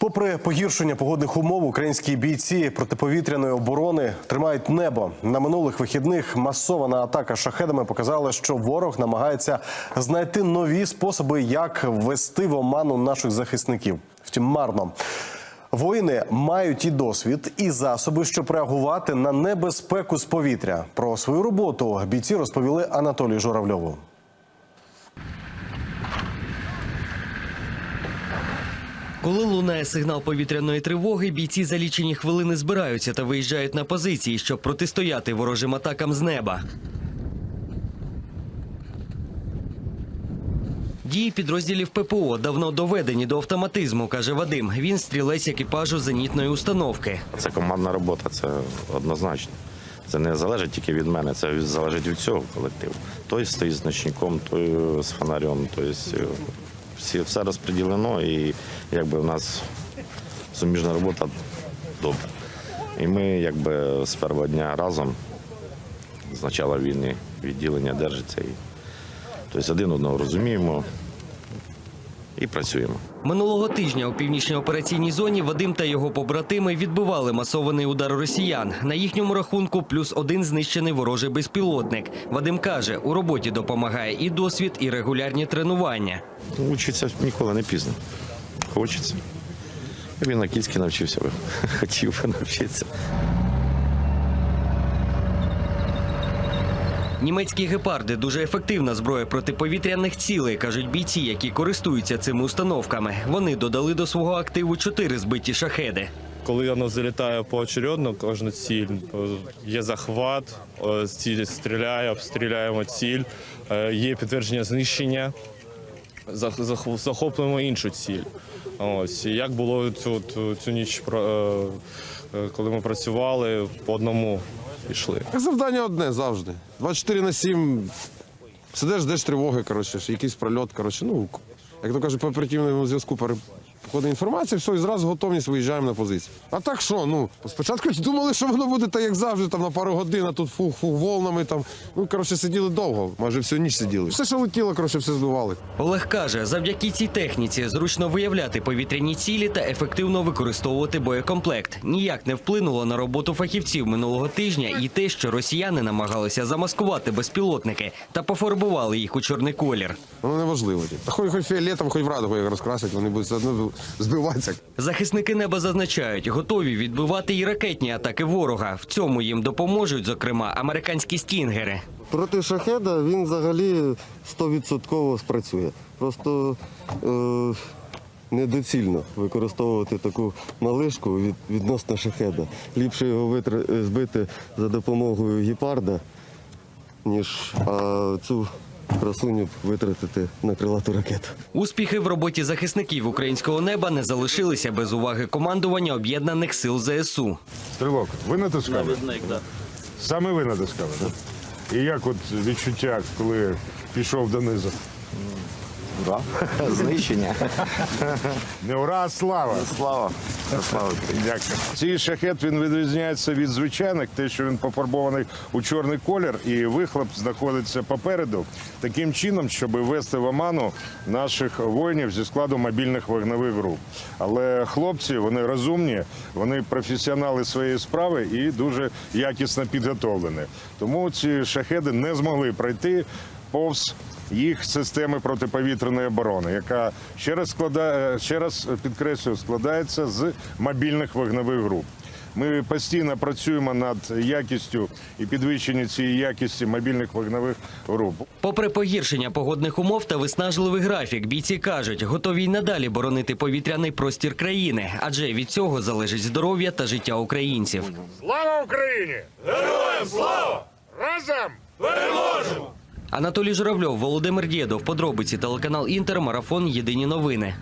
Попри погіршення погодних умов, українські бійці протиповітряної оборони тримають небо. На минулих вихідних масована атака шахедами показала, що ворог намагається знайти нові способи, як ввести в оману наших захисників. Втім, марно. Воїни мають і досвід, і засоби, щоб реагувати на небезпеку з повітря. Про свою роботу бійці розповіли Анатолію Журавльову. Коли лунає сигнал повітряної тривоги, бійці за лічені хвилини збираються та виїжджають на позиції, щоб протистояти ворожим атакам з неба. Дії підрозділів ППО давно доведені до автоматизму, каже Вадим. Він стрілець екіпажу зенітної установки. Це командна робота, це однозначно. Це не залежить тільки від мене, це залежить від цього колективу. Той стоїть з ночником, той з фонарем, тобто всі, все розподілено і якби у нас суміжна робота добра. І ми якби з першого дня разом з початку війни відділення держиться. І, тобто один одного розуміємо і працюємо. Минулого тижня у північній операційній зоні Вадим та його побратими відбивали масований удар росіян. На їхньому рахунку плюс один знищений ворожий безпілотник. Вадим каже, у роботі допомагає і досвід, і регулярні тренування. Учиться ніколи не пізно. Хочеться. Він на кільськи навчився би. Хотів навчитися. Німецькі гепарди дуже ефективна зброя протиповітряних цілей, кажуть бійці, які користуються цими установками. Вони додали до свого активу чотири збиті шахеди. Коли воно залітає поочередно, кожну ціль, е, є захват, е, з цілі стріляє, обстріляємо ціль, е, є підтвердження знищення, зах- зах- захоплюємо іншу ціль. Ось як було цю, цю, ніч, коли ми працювали, по одному йшли. Завдання одне завжди. 24 на 7. Сидиш, ждеш тривоги, коротше, якийсь прольот, коротше, ну, як то кажуть, по оперативному зв'язку переходить інформація, все, і зразу готовність виїжджаємо на позицію. А так що, ну, спочатку думали, що воно буде так, як завжди, там на пару годин, а тут фух-фух волнами. Там. Ну, коротше, сиділи довго, майже всю ніч сиділи. Все, що летіло, коротше, все збивали. Олег каже, завдяки цій техніці зручно виявляти повітряні цілі та ефективно використовувати боєкомплект. Ніяк не вплинуло на роботу фахівців минулого тижня і те, що росіяни намагалися замаскувати безпілотники та пофарбували їх у чорний колір. Воно не важливо. Та хоч хоч фіолетом, хоч в радугу як розкрасять, вони будуть одно збиватися. Захисники неба зазначають, готові відбивати і ракетні атаки ворога. В цьому їм допоможуть, зокрема, американські стінгери. Проти шахеда він взагалі 100% спрацює. Просто е, недоцільно використовувати таку малишку від, відносно шахеда. Ліпше його витр- збити за допомогою гіпарда, ніж а, цю красуню витратити на крилату ракету. Успіхи в роботі захисників українського неба не залишилися без уваги командування об'єднаних сил ЗСУ. Стрілок, ви натискали? Навідник, так. Саме ви натискали, так? І як от відчуття, коли пішов донизу? Знищення. Не ура, а слава! Слава. Слава. Дякую. Цей шахет він відрізняється від звичайних, те, що він пофарбований у чорний колір, і вихлоп знаходиться попереду, таким чином, щоб ввести в оману наших воїнів зі складу мобільних вогневих груп. Але хлопці вони розумні, вони професіонали своєї справи і дуже якісно підготовлені. Тому ці шахеди не змогли пройти повз їх системи протиповітряної оборони, яка ще раз складає, ще раз підкреслюю, складається з мобільних вогневих груп. Ми постійно працюємо над якістю і підвищенням цієї якісті мобільних вогневих груп. Попри погіршення погодних умов та виснажливий графік, бійці кажуть, готові й надалі боронити повітряний простір країни, адже від цього залежить здоров'я та життя українців. Слава Україні! Героям слава! Разом! Анатолій Журавльов, Володимир Дєдов, подробиці телеканал Інтер, марафон Єдині новини.